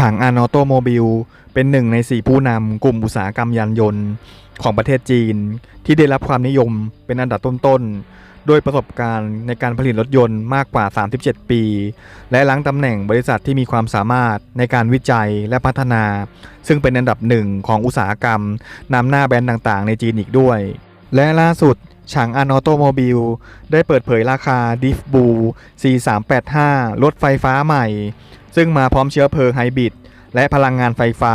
ฉางอานอโตโมบิลเป็นหนึ่งในสี่ผู้นำกลุ่มอุตสาหกรรมยานยนต์ของประเทศจีน ที่ได้รับความนิยมเป็นอันดับต้นๆด้วยประสบการณ์ในการผลิตรถยนต์มากกว่า 37 ปี และล้างตำแหน่งบริษัทที่มีความสามารถในการวิจัยและพัฒนา ซึ่งเป็นอันดับหนึ่งของอุตสาหกรรมนำหน้าแบรนด์ต่างๆ ในจีนอีกด้วย และล่าสุด ฉางอานอโตโมบิลได้เปิดเผยราคาดิฟบู C385 รถไฟฟ้าใหม่ ซึ่งมาพร้อมเชื้อเพลิงไฮบริดและพลังงานไฟฟ้า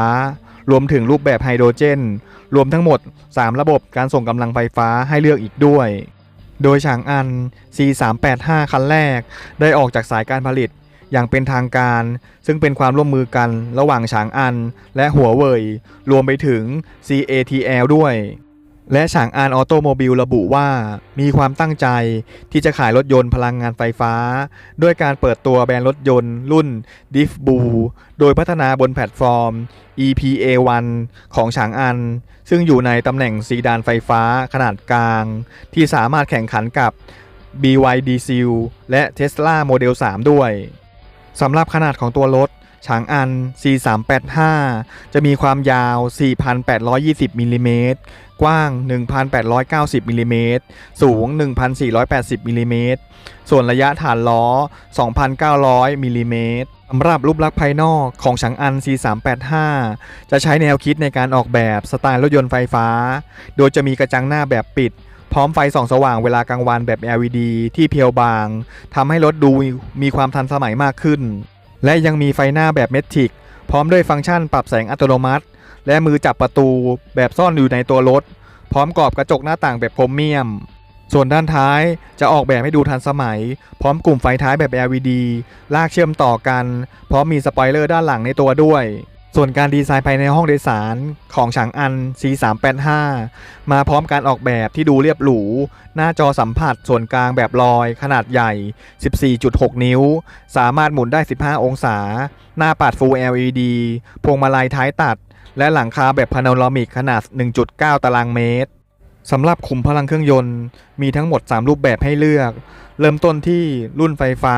รวมถึงรูปแบบไฮโดรเจน รวมทั้งหมด 3 ระบบการส่งกำลังไฟฟ้าให้เลือกอีกด้วย โดยฉางอัน C385 คันแรก ได้ออกจากสายการผลิตอย่างเป็นทางการ ซึ่งเป็นความร่วมมือกันระหว่างฉางอัน และหัวเว่ยรวมไปถึง CATL ด้วย และฉางอานออโตโมบิลระบุว่ามีความตั้งใจที่จะขายรถยนต์พลังงานไฟฟ้า ด้วยการเปิดตัวแบรนด์รถยนต์รุ่น d i f b o โดยพัฒนาบนแพลตฟอร์ม EPA1 ของฉางอัน ซึ่งอยู่ในตำแหน่งซีดานไฟฟ้าขนาดกลาง ที่สามารถแข่งขันกับ BYD Seal และ Tesla Model 3 ด้วยสำหรับขนาดของตัวรถฉางอัน C385 จะมีความยาว 4,820มิลลิเมตร กว้าง 1,890มิลลิเมตรสูง 1,480มิลลิเมตรส่วนระยะฐานล้อ 2,900มิลลิเมตรสำหรับรูปลักษณ์ภายนอกของฉางอัน C385 จะใช้แนวคิดในการออกแบบสไตล์รถยนต์ไฟฟ้า โดยจะมีกระจังหน้าแบบปิด พร้อมไฟส่องสว่างเวลากลางวันแบบ LED ที่เพียวบางทำให้รถดูมีความทันสมัยมากขึ้น และยังมีไฟหน้าแบบเมทิกพร้อมด้วยฟังก์ชันปรับแสงอัตโนมัติ และมือจับประตูแบบซ่อนอยู่ในตัวรถ พร้อมกรอบกระจกหน้าต่างแบบโครเมียม ส่วนด้านท้ายจะออกแบบให้ดูทันสมัย พร้อมกลุ่มไฟท้ายแบบ LED ลากเชื่อมต่อกัน พร้อมมีสปอยเลอร์ด้านหลังในตัวด้วยส่วนการดีไซน์ภายในห้องโดยสารของฉางอัน C385 มาพร้อมการออกแบบที่ดูเรียบหรู หน้าจอสัมผัสส่วนกลางแบบลอยขนาดใหญ่ 14.6 นิ้ว สามารถหมุนได้ 15 องศา หน้าปัด Full LED พวงมาลัยท้ายตัด และหลังคาแบบพาโนรามิกขนาด 1.9 ตารางเมตรสำหรับขุมพลังเครื่องยนต์มีทั้งหมด 3 รูปแบบให้เลือก เริ่มต้นที่รุ่นไฟฟ้า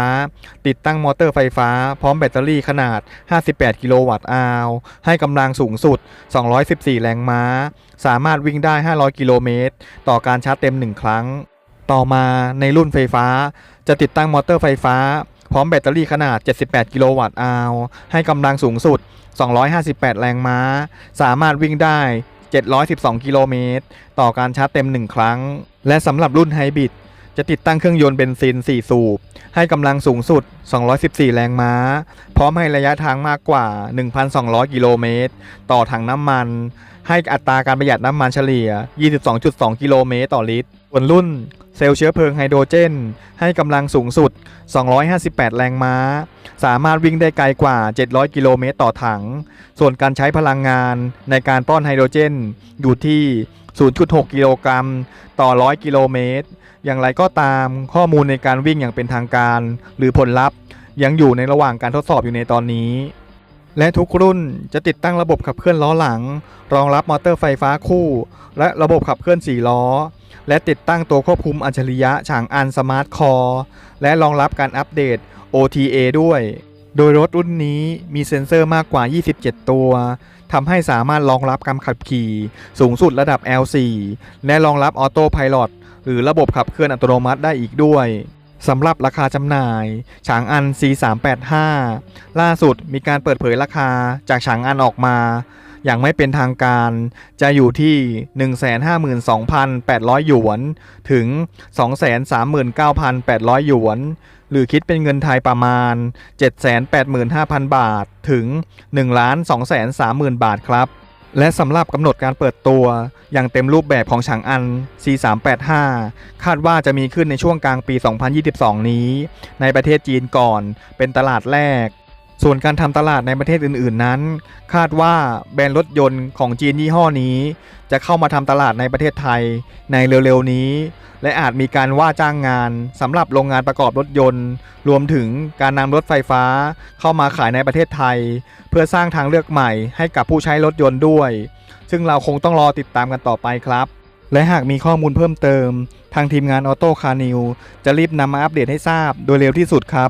ติดตั้งมอเตอร์ไฟฟ้า พร้อมแบตเตอรี่ขนาด 58 กิโลวัตต์อาวให้กำลังสูงสุด 214 แรงม้า สามารถวิ่งได้ 500 กิโลเมตร ต่อการชาร์จเต็ม 1 ครั้ง ต่อมาในรุ่นไฟฟ้า จะติดตั้งมอเตอร์ไฟฟ้า พร้อมแบตเตอรี่ขนาด 78 กิโลวัตต์อาวให้กำลังสูงสุด 258 แรงม้า สามารถวิ่งได้ 712 กิโลเมตร ต่อการชาร์จเต็ม 1 ครั้ง และสำหรับรุ่นไฮบริดจะติดตั้งเครื่องยนต์เบนซิน 4 สูบ ให้กำลังสูงสุด 214 แรงม้า พร้อมให้ระยะทางมากกว่า 1,200 กิโลเมตร ต่อถังน้ำมัน ให้อัตราการประหยัดน้ำมันเฉลี่ย 22.2 กิโลเมตรต่อลิตร ส่วนรุ่นเซลล์เชื้อเพลิงไฮโดรเจน ให้กำลังสูงสุด 258 แรงม้า สามารถวิ่งได้ไกลกว่า 700 กิโลเมตรต่อถัง ส่วนการใช้พลังงานในการป้อนไฮโดรเจน อยู่ที่ 0.6 กิโลกรัมต่อ 100 กิโลเมตร อย่างไรก็ตามข้อมูลในการวิ่งอย่างเป็นทางการ หรือผลลัพธ์ยังอยู่ในระหว่างการทดสอบอยู่ในตอนนี้ และทุกรุ่นจะติดตั้งระบบขับเคลื่อนล้อหลัง รองรับมอเตอร์ไฟฟ้าคู่ และระบบขับเคลื่อน 4 ล้อ และติดตั้งตัวควบคุมอัจฉริยะฉางอันสมาร์ทคอร์และรองรับการอัปเดต OTA ด้วย โดยรถรุ่นนี้มีเซ็นเซอร์มากกว่า 27 ตัวทำให้สามารถรองรับการขับขี่ สูงสุดระดับ L4 และรองรับออโต้พ l o t หรือระบบขับเคลื่อนอัตโนมัติได้อีกด้วย สำหรับราคาจำหน่ายฉางอัน C385 ล่าสุดมีการเปิดเผยราคาจากฉางอันออกมา อย่างไม่เป็นทางการ จะอยู่ที่ 152,800 หยวน ถึง 239,800 หยวน หรือคิดเป็นเงินไทยประมาณ 785,000 บาท ถึง 1,230,000 บาทครับ และสำหรับกำหนดการเปิดตัวอย่างเต็มรูปแบบของฉางอัน C385 คาดว่าจะมีขึ้นในช่วงกลางปี 2022 นี้ ในประเทศจีนก่อนเป็นตลาดแรก ส่วนการทำตลาดในประเทศอื่นๆนั้น คาดว่าแบรนด์รถยนต์ของจีนยี่ห้อนี้ จะเข้ามาทำตลาดในประเทศไทยในเร็วๆนี้ และอาจมีการว่าจ้างงานสำหรับโรงงานประกอบรถยนต์ รวมถึงการนำรถไฟฟ้าเข้ามาขายในประเทศไทย เพื่อสร้างทางเลือกใหม่ให้กับผู้ใช้รถยนต์ด้วย ซึ่งเราคงต้องรอติดตามกันต่อไปครับและหากมีข้อมูลเพิ่มเติม ทางทีมงานออโต้คาร์นิวจะรีบนำมาอัปเดตให้ทราบโดยเร็วที่สุดครับ